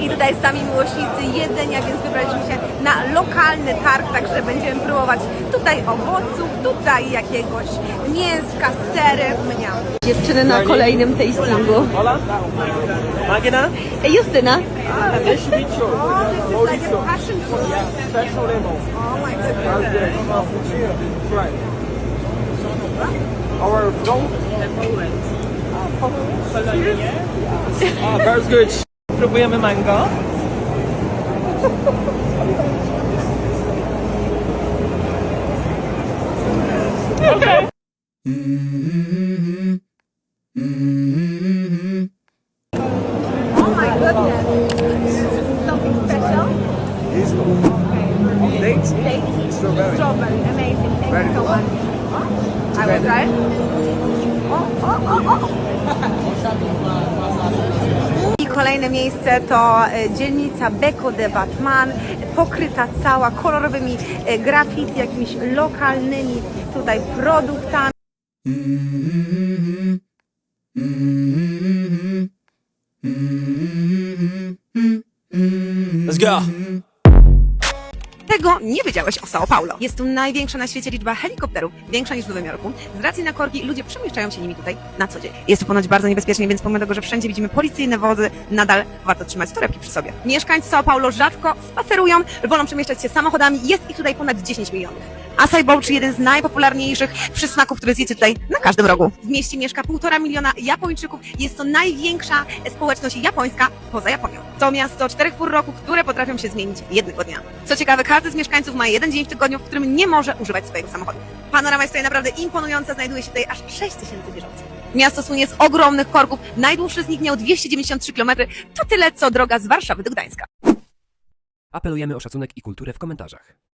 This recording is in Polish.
I tutaj sami miłośnicy jedzenia, więc wybraliśmy się na lokalny targ, także będziemy próbować tutaj owoców, tutaj jakiegoś mięska, sery, mniam. Dziewczyny na kolejnym tastingu. Hola. Magina. Justyna. Nice to meet you. Oh, this is like a passion fruit. Special lemon. Oh my goodness. Right. Our flow. Ah, very good. Próbujemy mango. Oh my goodness. Something special? Dates. Dates? Strawberry. Strawberry. Amazing. Thank Very you so good. much. I will try. Oh, oh, oh, oh. Kolejne miejsce to e, dzielnica Beko de Batman, pokryta cała kolorowymi e, graffiti, jakimiś lokalnymi tutaj produktami. Let's go. Tego nie wiedziałeś o São Paulo. Jest tu największa na świecie liczba helikopterów, większa niż w Nowym Jorku. Z racji na korki ludzie przemieszczają się nimi tutaj na co dzień. Jest tu ponoć bardzo niebezpiecznie, więc pomimo tego, że wszędzie widzimy policyjne wozy, nadal warto trzymać torebki przy sobie. Mieszkańcy São Paulo rzadko spacerują, wolą przemieszczać się samochodami. Jest ich tutaj ponad 10 milionów. Acai bowl, czy jeden z najpopularniejszych przysmaków, które zjecie tutaj na każdym rogu. W mieście mieszka półtora miliona Japończyków. Jest to największa społeczność japońska poza Japonią. To miasto czterech pór roku, które potrafią się zmienić jednego dnia. Co ciekawe, każdy z mieszkańców ma jeden dzień w tygodniu, w którym nie może używać swojego samochodu. Panorama jest tutaj naprawdę imponująca, znajduje się tutaj aż 6 tysięcy wieżowców. Miasto słynie z ogromnych korków, najdłuższy z nich miał 293 km, to tyle co droga z Warszawy do Gdańska. Apelujemy o szacunek i kulturę w komentarzach.